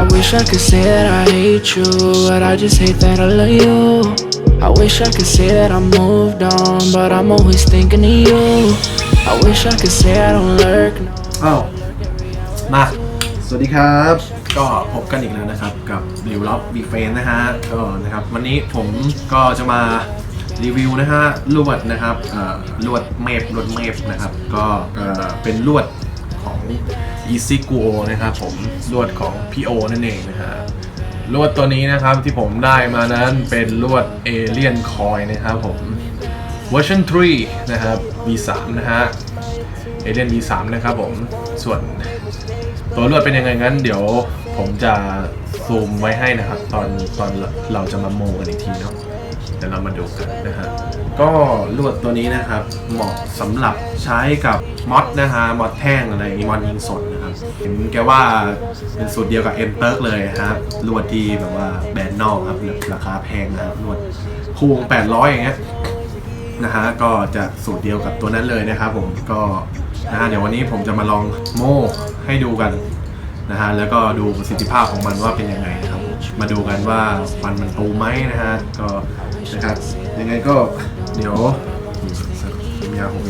I wish I could say that I hate you, but I just hate that I love you. I wish I could say that I moved on, but I'm always thinking of you. I wish I could say I don't lurk. No. อ้าวมา สวัสดีครับ ก็พบกันอีกแล้วนะครับกับริวล็อบบีเฟนนะฮะก็นะครับวันนี้ผมก็จะมารีวิวนะฮะลวดนะครับเอ่อลวดเมฟลวดเมฟนะครับก็เอ่อเป็นลวด ของ Easy g o นะครับผมลวดของ PO นั่นเองนะฮะลวดตัวนี้นะครับที่ผมได้มานั้นเป็นลวด Alien Coin นะครับผมเวอร์ชัน3นะครับ V3 นะฮะเอเ n V3 นะครับผมส่วนตัวลวดเป็นยังไงงั้น เดี๋ยวผมจะซูมไว้ให้นะครับ ตอนตอนเราจะมาโมกันอีกทีเนาะ เดี๋ยวเรามาดูกันนะฮะก็ลวดตัวนี้นะครับ เหมาะสำหรับใช้กับมอดนะฮะมอดแท่งอะไรอย่างงี้มอดยิงสดนะครับเห็นแกว่าเป็นสูตรเดียวกับเอ็มเติร์กเลยครับลวดที่แบบว่าแบรนด์นอกครับราคาแพงนะครับลวดคูง800 อย่างเงี้ยนะฮะก็จะสูตรเดียวกับตัวนั้นเลยนะครับผมก็นะฮะเดี๋ยววันนี้ผมจะมาลองโม่ให้ดูกันนะฮะแล้วก็ดูประสิทธิภาพของมันว่าเป็นยังไงนะครับ มาดูกันว่าฟันมันตูไหมนะฮะก็นะครับยังไงก็เดี๋ยวอืมสักยาผม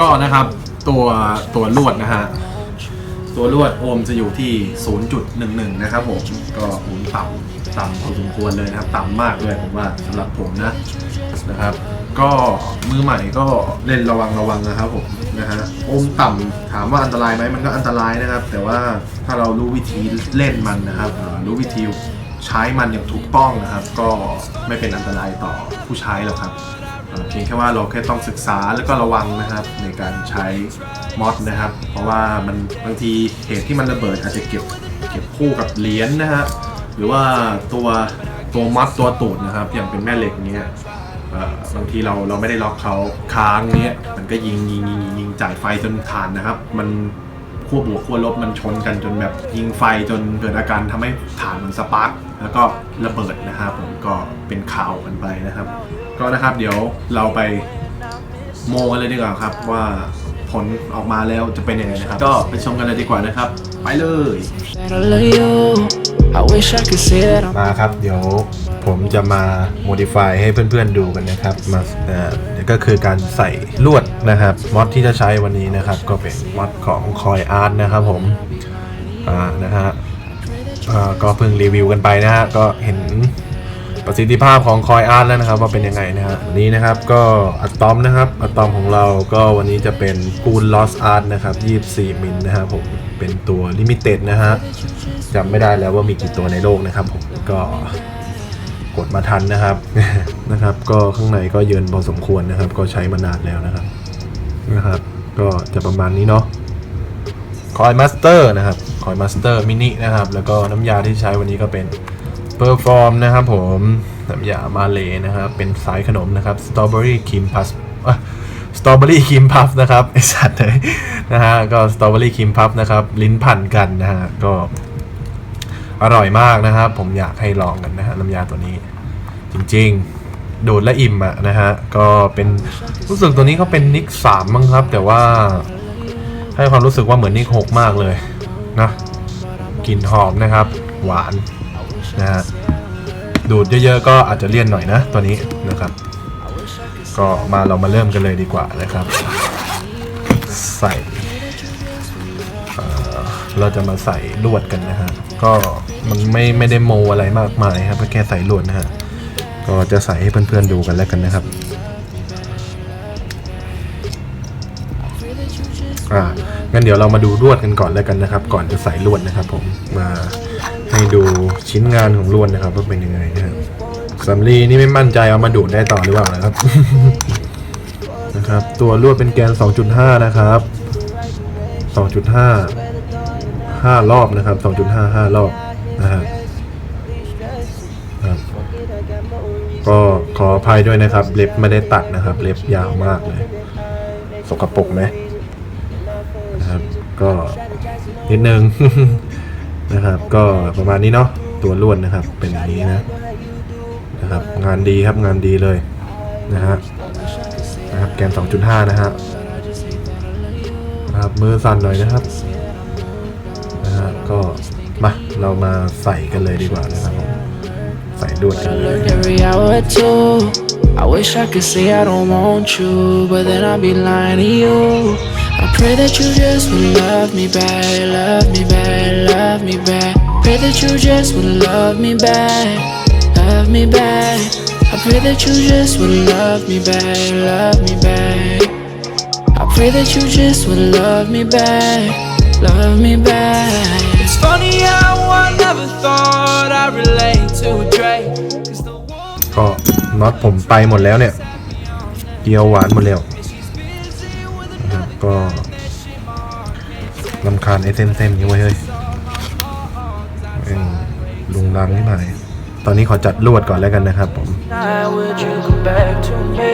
ก็นะครับตัวตัวลวดนะฮะตัวลวดโอมจะอยู่ที่ 0.11 นะครับผมก็โอห์มต่ำต่ำพอสมควรเลยนะครับ ต่ำมากเลยผมว่าสำหรับผมนะนะครับ ก็มือใหม่ก็เล่นระวังระวังนะครับผมนะฮะโอมต่ำถามว่าอันตรายไหมมันก็อันตรายนะครับ แต่ว่าถ้าเรารู้วิธีเล่นมันนะครับรู้วิธีใช้มันอย่างถูกต้องนะครับ ก็ไม่เป็นอันตรายต่อผู้ใช้หรอกครับเพียงแค่ว่าเราแค่ต้องศึกษาแล้วก็ระวังนะครับ ในการใช้มอดนะครับ เพราะว่ามันบางทีเหตุที่มันระเบิดอาจจะเก็บเก็บคู่กับเหรียญนะฮะหรือว่าตัวตัวมอดตัวตูดนะครับ อย่างเป็นแม่เหล็กเนี้ย เอ่อบางทีเราเราไม่ได้ล็อกเขาค้างเนี้ยมันก็ยิงยิงยิงยิงยิงจ่ายไฟจนฐานนะครับ มันขั้วบวกขั้วลบมันชนกันจนแบบยิงไฟจนเกิดอาการทำให้ฐานมันสปาร์กแล้วก็ระเบิดนะครับผมก็เป็นข่าวกันไปนะครับ ก็นะครับเดี๋ยวเราไปโมกันเลยดีกว่าครับว่า ผลออกมาแล้วจะเป็นยังไงนะครับ ก็ไปชมกันเลยดีกว่านะครับ ไปเลย That I love you. I wish I could say that I'm มาครับ เดี๋ยวผมจะมา modify ให้เพื่อนๆดูกันนะครับมาเอ่อก็คือการใส่ลวดนะครับมอดที่จะใช้วันนี้นะครับ ก็เป็นมอดของ Coin Art นะครับผมอ่านะฮะอ่าก็เพิ่งรีวิวกันไปนะฮะก็เห็น ประสิทธิภาพของ Coin Art แล้วนะครับ ว่าเป็นยังไงนะฮะวันนี้นะครับก็อะตอมนะครับอะตอมของเราก็วันนี้จะเป็นกูล Lost Art นะครับ24 มิลนะครับผมเป็นตัว Limited นะฮะจำไม่ได้แล้วว่ามีกี่ตัวในโลกนะครับผมก็กดมาทันนะครับนะครับ ก็ข้างในก็เยินพอสมควรนะครับ ก็ใช้มานานแล้วนะครับนะครับ ก็จะประมาณนี้เนาะคอยมาสเตอร์นะครับคอยมาสเตอร์มินินะครับ แล้วก็น้ำยาที่ใช้วันนี้ก็เป็น เ e อร์ฟอร์มนะครับผมน้ำยามาเลยนะครับเป็นสายขนมนะครับสตรอเบอรี่ครีมพัสสตรอเบอรี่ครีมพัฟนะครับไอสัตว์เลยนะฮะก็สตรอเบอรี่ครีมพัฟนะครับลิ้นพันกันนะฮะก็อร่อยมากนะครับ ผมอยากให้ลองกันนะฮะน้ำยาตัวนี้ จริงๆ โดดและอิ่มอะนะฮะก็เป็นรู้สึกตัวนี้เขาเป็นนิกสามมั้งครับ แต่ว่า ให้ความรู้สึกว่าเหมือนนิกหกมากเลยนะกลิ่นหอมนะครับ หวาน นะฮะดูดเยอะๆก็อาจจะเลี่ยนหน่อยนะตัวนี้นะครับ ก็มาเรามาเริ่มกันเลยดีกว่านะครับ ใส่เราจะมาใส่ลวดกันนะฮะก็มันไม่ไม่ได้โมอะไรมากมายครับแค่ใส่ลวดนะฮะก็จะใส่ให้เพื่อนๆดูกันแล้วกันนะครับอ่างั้นเดี๋ยวเรามาดูลวดกันก่อนแล้วกันนะครับ ก่อนจะใส่ลวดนะครับ ผมมา ให้ดูชิ้นงานของลวดนะครับว่าเป็นยังไงนะครับสำลีนี่ไม่มั่นใจเอามาดูดได้ต่อหรือเปล่านะครับ นะครับ ตัวลวดเป็นแกน 2.5 นะครับ 2.5ห้ารอบนะครับ 2.5ห้ารอบนะฮะครับก็ขออภัยด้วยนะครับ เล็บไม่ได้ตัดนะครับ เล็บยาวมากเลย สกปรกไหมนะครับ ก็นิดนึง นะครับ ก็ประมาณนี้เนาะตัวล้วนนะครับเป็นอย่างนี้นะนะครับ งานดีครับงานดีเลยนะฮะนะครับแกน 2.5 นะฮะอ่านะครับมือสั่นหน่อยนะครับนะฮะก็มาเรามาใส่กันเลยดีกว่านะครับใส่ลวดกันเลย I wish I could say I don't want you, but then I'd be lying to you. I pray that you just would love me back, love me back, love me back. Pray that you just would love me back, love me back. I pray that you just would love me back, love me back. I pray that you just would love me back, love me back. It's funny how I never thought I'd relate to a Drake. 'Cause the war ก็น็อตผมไปหมดแล้วเนี่ย เกียวหวานหมดแล้วนะครับ ก็ลำคาญไอ้เส้นๆนี้ไว้ยเฮ้ยเอ็งลุงรังนี่หน่อยตอนนี้ขอจัดลวดก่อนแล้วกันนะครับผม Night, would you come back to me?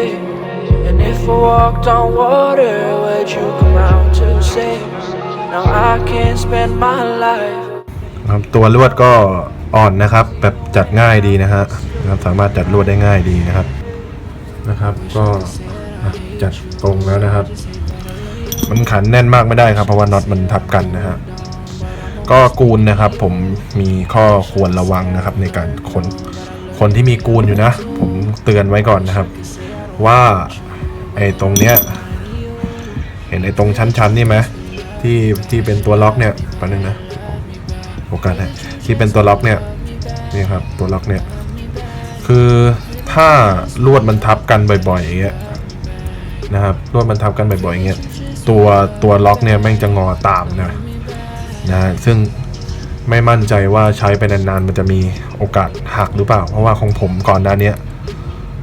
And if I walked on water, would you come out to see? Now I can't spend my life. ครับตัวลวดก็อ่อนนะครับ แบบจัดง่ายดีนะฮะนะครับสามารถจัดลวดได้ง่ายดีนะครับนะครับ ก็อะจัดตรงแล้วนะครับ มันขันแน่นมากไม่ได้ครับเพราะว่าน็อตมันทับกันนะฮะก็กูนนะครับ ผมมีข้อควรระวังนะครับ ในการคนคนที่มีกูนอยู่นะ ผมเตือนไว้ก่อนนะครับ ว่าไอ้ตรงเนี้ยเห็นไอ้ตรงชั้นๆนี่ไหมที่ที่เป็นตัวล็อกเนี่ยแป๊บนึงนะโฟกัสนะที่เป็นตัวล็อกเนี่ยนี่ครับตัวล็อกเนี่ยคือถ้าลวดมันทับกันบ่อยๆอย่างเงี้ยนะครับลวดมันทับกันบ่อยๆอย่างเงี้ย ตัวตัวล็อกเนี่ยแม่งจะงอตามนะนะซึ่งไม่มั่นใจว่าใช้ไปนานๆมันจะมีโอกาสหักหรือเปล่า เพราะว่าของผมก่อนหน้าเนี้ย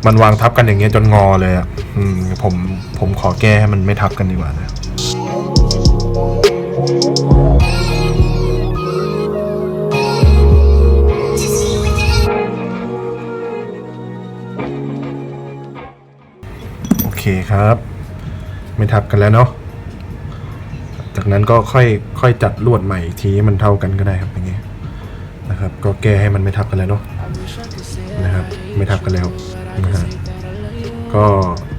มันวางทับกันอย่างเงี้ยจนงอเลยอะผมผมขอแก้ให้มันไม่ทับกันดีกว่านะโอเคครับ ไม่ทับกันแล้วเนาะ จากนั้นก็ค่อยค่อยจัดลวดใหม่อีกทีให้มันเท่ากันก็ได้ครับอย่างเงี้ยนะครับ ก็แก้ให้มันไม่ทับกันแล้วเนาะนะครับ ไม่ทับกันแล้วนะฮะก็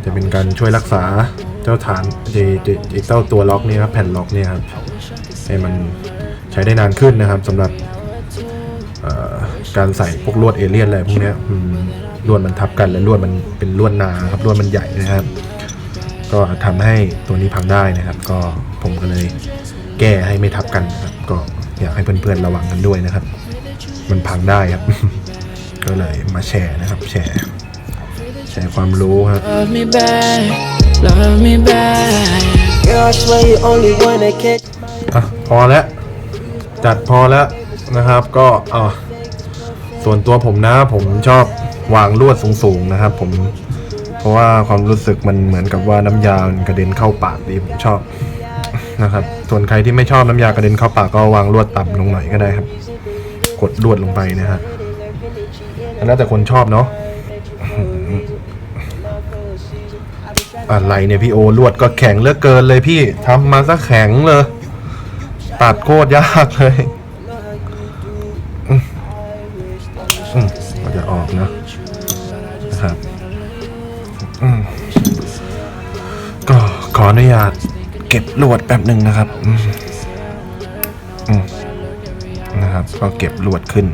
จะเป็นการช่วยรักษาเจ้าฐานเจเจเจเจ้าตัวล็อกนี่ครับแผ่นล็อกนี่ครับให้มันใช้ได้นานขึ้นนะครับสำหรับการใส่พวกลวดเอเลี่ยนอะไรพวกนี้ลวดมันทับกันและลวดมันเป็นลวดหนาครับลวดมันใหญ่นะครับ ก็ทำให้ตัวนี้พังได้นะครับ ก็ผมก็เลยแก้ให้ไม่ทับกันนะครับ ก็อยากให้เพื่อนๆระวังกันด้วยนะครับ มันพังได้ครับ ก็เลยมาแชร์นะครับ แชร์แชร์ความรู้ครับ Love me back, love me back. Girl, I swear you only wanna catch อะพอแล้วจัดพอแล้วนะครับก็อะส่วนตัวผมนะผมชอบวางลวดสูงๆนะครับ ผม เพราะว่าความรู้สึกมันเหมือนกับว่าน้ำยามันกระเด็นเข้าปากดีผมชอบนะครับ ส่วนใครที่ไม่ชอบน้ำยากระเด็นเข้าปากก็วางลวดต่ำลงหน่อยก็ได้ครับ กดลวดลงไปนะฮะแล้วแต่คนชอบเนาะอะไรเนี่ยพี่โอลวดก็แข็งเหลือเกินเลยพี่ทำมาซะแข็งเลย ตัดโคตรยากเลยอืมอืมก็จะออกนะ ออนุญาตเก็บลวดแป๊บหนึ่งนะครับนะครับ ก็เก็บลวดขึ้น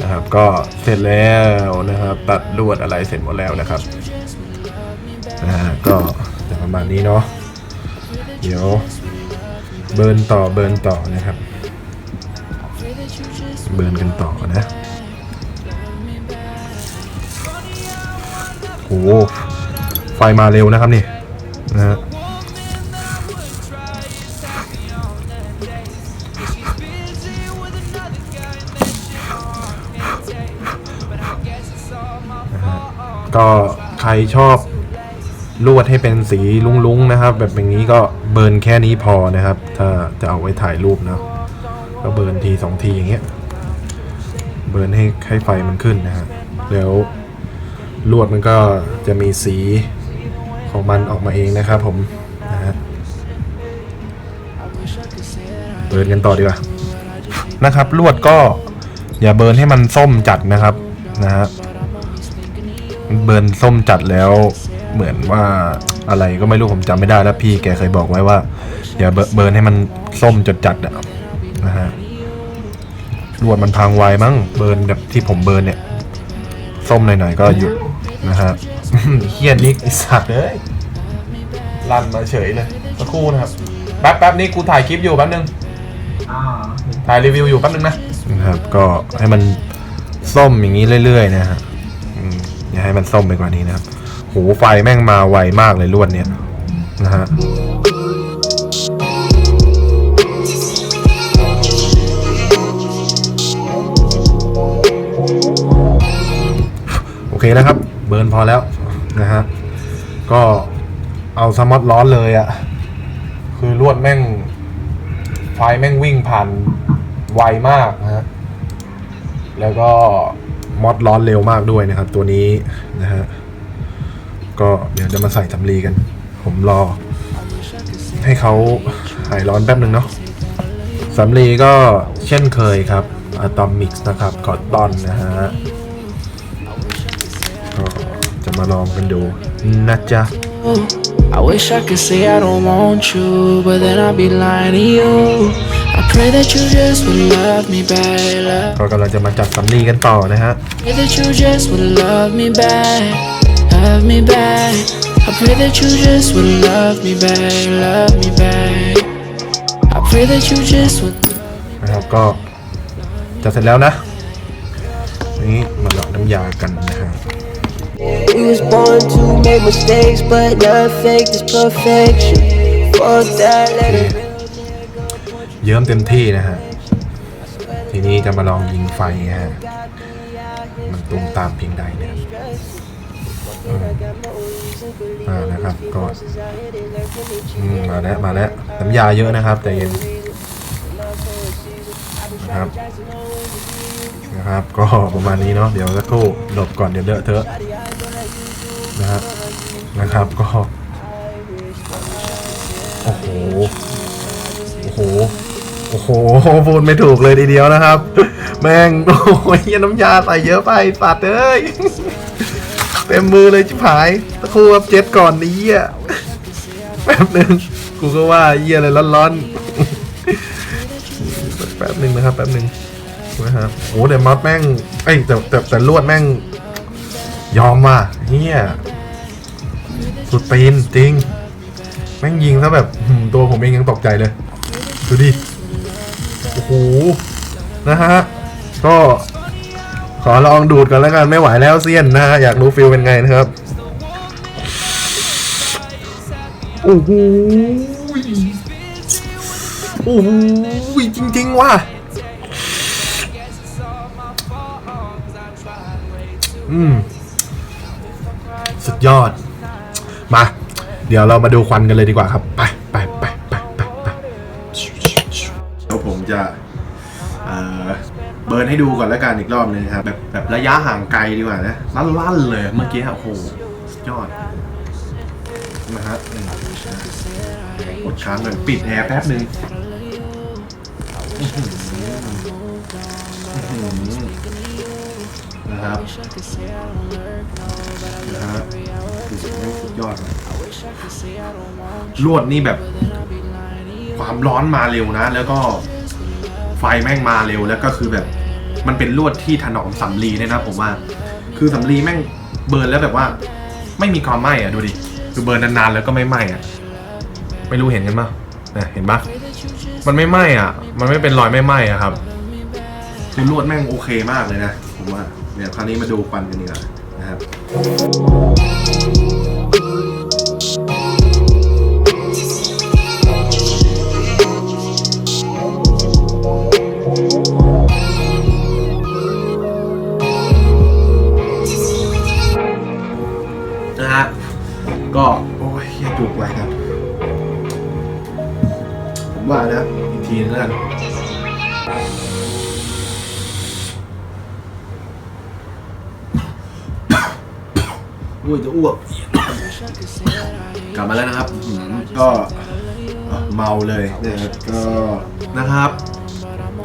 นะครับ ก็เสร็จแล้วนะครับ ตัดลวดอะไรเสร็จหมดแล้วนะครับนะฮะก็จะประมาณนี้เนาะเดี๋ยวเบิร์นต่อเบิร์นต่อนะครับ เบิร์นกันต่อนะ หไฟมาเร็วนะครับนี่นะฮะก็ใครชอบลวดให้เป็นสีลุ้งๆนะครับ แบบอย่างนี้ก็เบิร์นแค่นี้พอนะครับ ถ้าจะเอาไว้ถ่ายรูปเนาะก็เบิร์นทีสองทีอย่างเงี้ยเบิร์นให้ให้ไฟมันขึ้นนะฮะแล้ว ลวดมันก็จะมีสีของมันออกมาเองนะครับผมนะฮะเบิร์นกันต่อดีกว่านะครับ ลวดก็อย่าเบิร์นให้มันส้มจัดนะครับนะฮะเบิร์นส้มจัดแล้วเหมือนว่าอะไรก็ไม่รู้ผมจำไม่ได้แล้วพี่แกเคยบอกไว้ว่า อย่าเบิเบิร์นให้มันส้มจดจัดอะนะฮะรวดมันพังไวมั้งเบิร์นแบบที่ผมเบิร์นเนี่ย ส้มหน่อยๆก็หยุด นะฮะเฮียนิกไอสัตว์เอ้ยลั่นมาเฉยเลยสักครู่นะครับ แป๊บแป๊บนี้กูถ่ายคลิปอยู่แป๊บนึงถ่ายรีวิวอยู่แป๊บนึงนะนะครับ ก็ให้มันส้มอย่างนี้เรื่อยๆนะฮะอย่าให้มันส้มไปกว่านี้นะครับโหไฟแม่งมาไวมากเลยลวดเนี่ยนะฮะโอเคแล้วครับ เบิร์นพอแล้วนะฮะ ก็เอาสมอตร้อนเลยอะ่ะ คือลวดแม่ง ไฟแม่งวิ่งผ่านไวมากนะฮะ แล้วก็มอดร้อนเร็วมากด้วยนะครับ ตัวนี้นะฮะ ก็เดี๋ยวจะมาใส่สำลีกัน ผมรอ ให้เขาหายร้อนแป๊บหนึ่งเนาะสำลีก็เช่นเคยครับอะตอมิกนะครับกอตตอนนะฮะ มาลองกันดูนะจ๊ะ I wish I could say I don't want you, but then I'd be lying to you. I pray that you just would love me back, love. ก็กำลังจะมาจัดสำลีกันต่อนะฮะ Pray that you just would love me back, love me back. I pray that you just would love me back, love me back. I pray that you just would. นะครับก็จะเสร็จแล้วนะ นี่มาหลอกน้ำยากันนะฮะ We was born to make mistakes, but not fake this perfection. Fuck that, let it เยิ้มเต็มที่นะฮะ ทีนี้จะมาลองยิงไฟฮะ มันตุ้มตามเพียงใดเนี่ยอ่านะครับก็มมาแล้วมาแล้วน้ำยาเยอะนะครับแต่เย็นนะครับนะครับ ก็ประมาณนี้เนาะเดี๋ยวสักครู่หลบก่อนเดี๋ยวเลอะเทอะ นะฮะนะครับก็โอ้โหโอ้โหโอ้โหพูดไม่ถูกเลยทีเดียวนะครับ แม่งโอ้ยเหี้ยน้ำยาใส่เยอะไปสัตว์เอ้ยเต็มมือเลยชิบหายตะครู่ครับเจ็ดก่อนนี้อะแป๊บหนึ่งกูก็ว่าเยี่ยอะไรร้อนๆแป๊บหนึ่งนะครับแป๊บหนึ่งนะครับโอ้แต่มอสแม่งเอ้แต่แต่แต่ลวดแม่ง ยอมว่ะเฮียสุดตีนจริง แม่งยิงซะแบบหืมตัวผมเองยังตกใจเลย ดูดิ โอ้โห นะฮะ ก็ ขอลองดูดกันแล้วกัน ไม่ไหวแล้วเซียนนะฮะ อยากรู้ฟิลเป็นไงนะครับ โอ้โหโอ้โหจริง ๆ ว่ะอืม ดยอด มา เดี๋ยวเรามาดูควันกันเลยดีกว่าครับ ไปไปไปไปไปไปเดี๋ยวผมจะเอ่อเบิร์นให้ดูก่อนแล้วกันอีกรอบนึงครับแบบแบบระยะห่างไกลดีกว่านะลั่นๆเลยเมื่อกี้โอ้โหสุดยอดนะฮะกดค้างหน่อยปิดแอร์แป๊บนึง นะครับนะฮะสุดยอดเลยลวดนี่แบบ ความร้อนมาเร็วนะ แล้วก็ไฟแม่งมาเร็วแล้วก็คือแบบ มันเป็นลวดที่ถนอมสำลีเนี่ยนะผมว่า คือสำลีแม่งเบิร์นแล้วแบบว่า ไม่มีความไหม้อะดูดิคือเบิร์นนานๆแล้วก็ไม่ไหม้อะไม่รู้เห็นกันปะนะเห็นปะมันไม่ไหม้อะมันไม่เป็นรอยไม่ไหม้อะครับคือลวดแม่งโอเคมากเลยนะผมว่า เนี่ยคราวนี้มาดูควันกันดีกว่านะครับนะฮะก็โอ้ยยจุกไว้ครับ ผมว่านะ อีกทีนึงแล้วกัน อุ้ยจะอ้วก กลับมาแล้วนะครับอื้อหือก็เอ่อเมาเลยนะครับก็นะครับ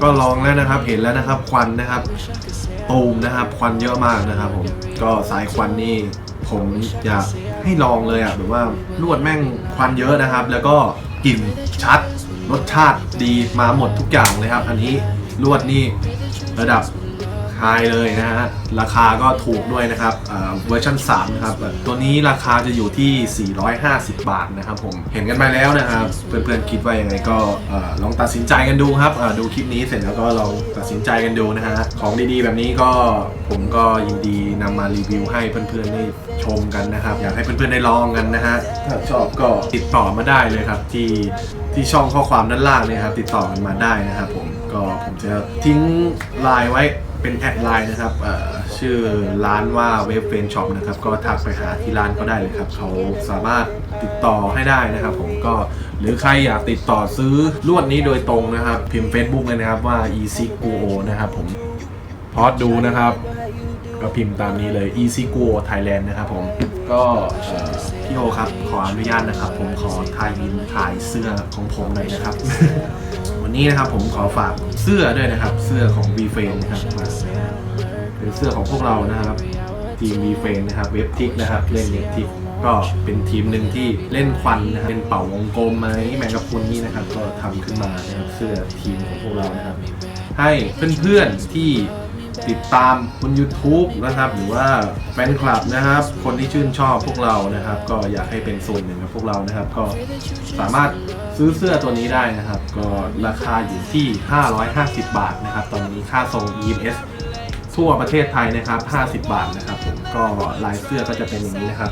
ก็ลองแล้วนะครับ เห็นแล้วนะครับ ควันนะครับตูมนะครับ ควันเยอะมากนะครับ ผม ก็สายควันนี่ผมอยากให้ลองเลยอะแบบว่าลวดแม่งควันเยอะนะครับ แล้วก็กลิ่นชัด รสชาติดีมาหมดทุกอย่างเลยครับ อันนี้ลวดนี่ระดับ ไฮเลยนะฮะ ราคาก็ถูกด้วยนะครับเวอร์ชัน3นะครับ ตัวนี้ราคาจะอยู่ที่ 450 บาทนะครับผม เห็นกันไปแล้วนะครับ เพื่อนๆคิดว่ายังไงก็ลองตัดสินใจกันดูครับดูคลิปนี้เสร็จแล้วก็ลองตัดสินใจกันดูนะฮะ ของดีๆแบบนี้ก็ผมก็ยินดีนำมารีวิวให้เพื่อนๆได้ชมกันนะครับ อยากให้เพื่อนๆได้ลองกันนะฮะ ถ้าชอบก็ติดต่อมาได้เลยครับที่ที่ช่องข้อความด้านล่างเนี่ยครับติดต่อกันมาได้นะครับผมก็ผมจะทิ้งไลน์ไว้ เป็นแอดไลน์นะครับชื่อร้านว่าเวฟเฟนช็อปนะครับ ก็ทักไปหาที่ร้านก็ได้เลยครับ เขาสามารถติดต่อให้ได้นะครับ ผมก็หรือใครอยากติดต่อซื้อลวดนี้โดยตรงนะครับ พิมพ์ Facebook เลยนะครับว่า easy go นะครับผมพอดดูนะครับ ก็พิมพ์ตามนี้เลย easy go Thailand นะครับผมก็พี่โอครับ ขออนุญาตนะครับ ผมขอถ่ายมินถ่ายเสื้อของผมหน่อยนะครับ วันนี้นะครับผมขอฝากเสื้อด้วยนะครับ เสื้อของ v f r a m e นะครับมาเป็นเสื้อของพวกเรานะครับ ทีม v f r a m e นะครับเว็บทิกนะครับเล่นเว็บทิกก็เป็นทีมหนึ่งที่เล่นควันนะครับเป็นเป่าวงกลมไหมแมงกะพรุนนี่นะครับ ก็ทำขึ้นมานะครับเสื้อทีมของพวกเรานะครับ ให้เพื่อนๆที่ ติดตามบน YouTube นะครับ หรือว่าแฟนคลับนะครับ คนที่ชื่นชอบพวกเรานะครับ ก็อยากให้เป็นส่วนหนึ่งกับพวกเรานะครับ ก็สามารถซื้อเสื้อตัวนี้ได้นะครับ ก็ราคาอยู่ที่ 550 บาทนะครับ ตอนนี้ค่าส่ง EMS ทั่วประเทศไทยนะครับ 50 บาทนะครับผมก็ลายเสื้อก็จะเป็นอย่างนี้นะครับ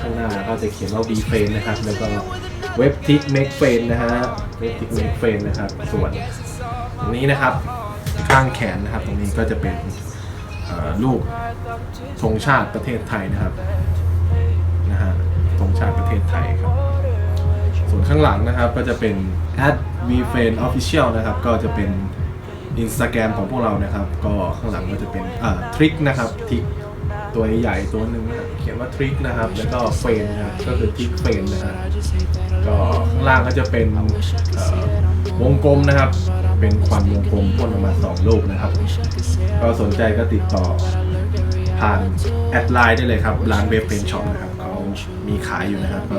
ข้างหน้าก็จะเขียนว่า B f r a m e นะครับ แล้วก็เว็บทิก Make f r a m e นะฮะเว็บทิก Make f r a m e นะครับ ส่วนตรงนี้นะครับ ข้างแขนนะครับ ตรงนี้ก็จะเป็นเอ่อรูปธงชาติประเทศไทยนะครับนะฮะธงชาติประเทศไทยครับ ส่วนข้างหลังนะครับก็จะเป็น at v f r i e n official นะครับ ก็จะเป็น Instagram ของพวกเรานะครับ ก็ข้างหลังก็จะเป็นอ่าทริคนะครับทริคตัวใหญ่ตัวหนึ่งนะเขียนว่าทริคนะครับ แล้วก็เฟรนนะครับก็คือทริคเฟรนนะครับก็ข้างล่างก็จะเป็นวงกลมนะครับ เป็นควันวงกลมพ่นออกมาสองลูกนะครับ ก็สนใจก็ติดต่อผ่านแอดไลน์ได้เลยครับร้านเว็บเป็นช็อปนะครับเขามีขายอยู่นะครับก็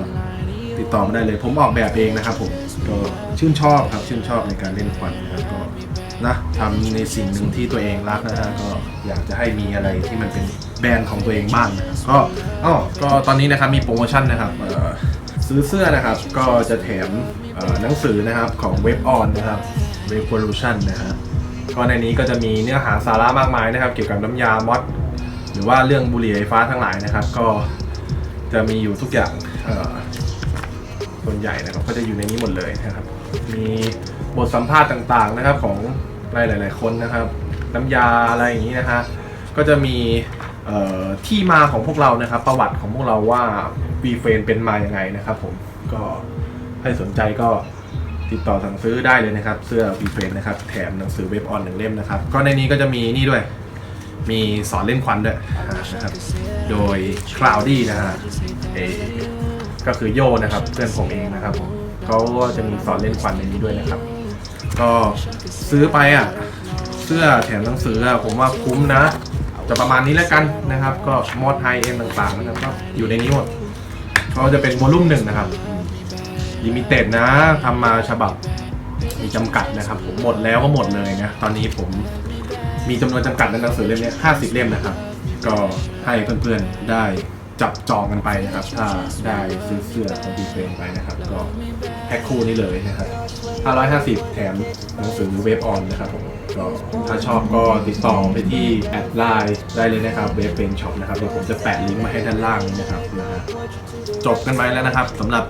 ติดต่อมาได้เลย ผมออกแบบเองนะครับผมก็ชื่นชอบครับชื่นชอบในการเล่นควันนะครับก็นะทำในสิ่งหนึ่งที่ตัวเองรักนะฮะก็อยากจะให้มีอะไรที่มันเป็นแบรนด์ของตัวเองบ้างนะครับก็อ๋อก็ตอนนี้นะครับมีโปรโมชั่นนะครับซื้อเสื้อนะครับก็จะแถมหนังสือนะครับของเว็บออนนะครับ Revolution นะฮะก็ในนี้ก็จะมีเนื้อหาสาระมากมายนะครับ เกี่ยวกับน้ำยามอดหรือว่าเรื่องบุหรี่ไฟฟ้าทั้งหลายนะครับ ก็จะมีอยู่ทุกอย่างส่วนใหญ่นะครับก็จะอยู่ในนี้หมดเลยนะครับ มีบทสัมภาษณ์ต่างๆนะครับของหลายๆคนนะครับ น้ำยาอะไรอย่างนี้นะฮะก็จะมีที่มาของพวกเรานะครับ ประวัติของพวกเราว่าวีเฟนเป็นมาอย่างไงนะครับ ผมก็ให้สนใจก็ ติดต่อสั่งซื้อได้เลยนะครับ เสื้อวีเฟนนะครับ แถมหนังสือเว็บออนหนึ่งเล่มนะครับ ก็ในนี้ก็จะมีนี่ด้วย มีสอนเล่นควันด้วยนะครับ โดย Cloudy นะฮะเอก็คือโยนะครับ เพื่อนผมเองนะครับผมเขาก็จะมีสอนเล่นควันในนี้ด้วยนะครับ ก็ซื้อไปอะ เสื้อแถมหนังสืออะผมว่าคุ้มนะ จะประมาณนี้แล้วกันนะครับ ก็มอดไฮเอ็นต่างๆนะครับก็อยู่ในนี้หมดก็จะเป็นวอลุ่มหนึ่งนะครับ ลิมิเต็ดนะทำมาฉบับมีจำกัดนะครับ ผมหมดแล้วก็หมดเลยนะ ตอนนี้ผมมีจำนวนจำกัดในหนังสือเล่มนี้ห้าสิบเล่มนะครับ ก็ให้เพื่อนๆได้จับจองกันไปนะครับ ถ้าได้ซื้อเสื้อของดีเฟนไปนะครับ ก็แพ็คคู่นี้เลยนะครับ550 แถมหนังสือเว็บออนนะครับผม ก็ถ้าชอบก็ติดต่อไปที่แอดไลน์ได้เลยนะครับเว็บเป็นช็อปนะครับเดี๋ยวผมจะแปะลิงก์มาให้ด้านล่างนี้นะครับนะฮะจบกันไปแล้วนะครับสำหรับ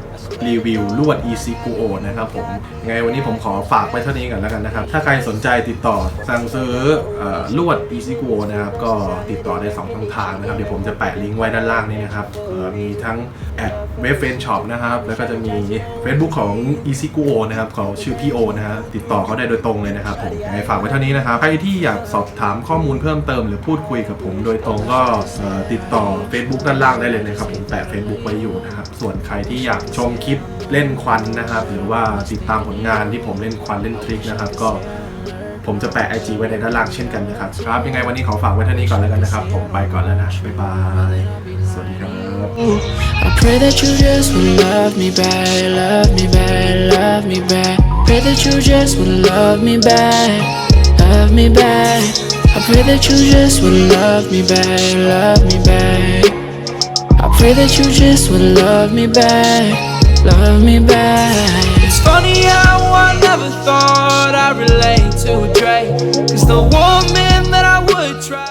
รีวิวลวด e c g o นะครับผมไงวันนี้ผมขอฝากไว้เท่านี้ก่อนแล้วกันนะครับ ถ้าใครสนใจติดต่อสั่งซื้อเอ่อลวด e c g o นะครับก็ติดต่อได้สองช่องทางนะครับเดี๋ยวผมจะแปะลิงก์ไว้ด้านล่างนี้นะครับมีทั้งแอดเว็บเฟนช็อปนะครับแล้วก็จะมี Facebook ของ e c g o นะครับเขาชื่อพี่โอนะฮะติดต่อเขาได้โดยตรงเลยนะครับผมไงฝากไว้เท่านี้นะครับ ใครที่อยากสอบถามข้อมูลเพิ่มเติมหรือพูดคุยกับผมโดยตรงก็เอ่อติดต่อ Facebook ด้านล่างได้เลยนะครับ ผมแปะ Facebook ไว้อยู่นะครับ ส่วนใครที่อยากชมคลิปเล่นควันนะครับ หรือว่าติดตามผลงานที่ผมเล่นควันเล่นทริคนะครับ ก็ผมจะแปะ IG ไว้ในด้านล่างเช่นกันนะครับครับยังไงวันนี้ขอฝากไว้เท่านี้ก่อนแล้วกันนะครับ ผมไปก่อนแล้วนะบ๊ายบายสวัสดีครับ I pray that you just would love me back, love me back, love me back. Pray that you just would love me back, love me back. I pray that you just would love me back, love me back. I pray that you just would love me back, love me back. It's funny how I never thought I'd relate to a Drake. Cause the woman that I would try.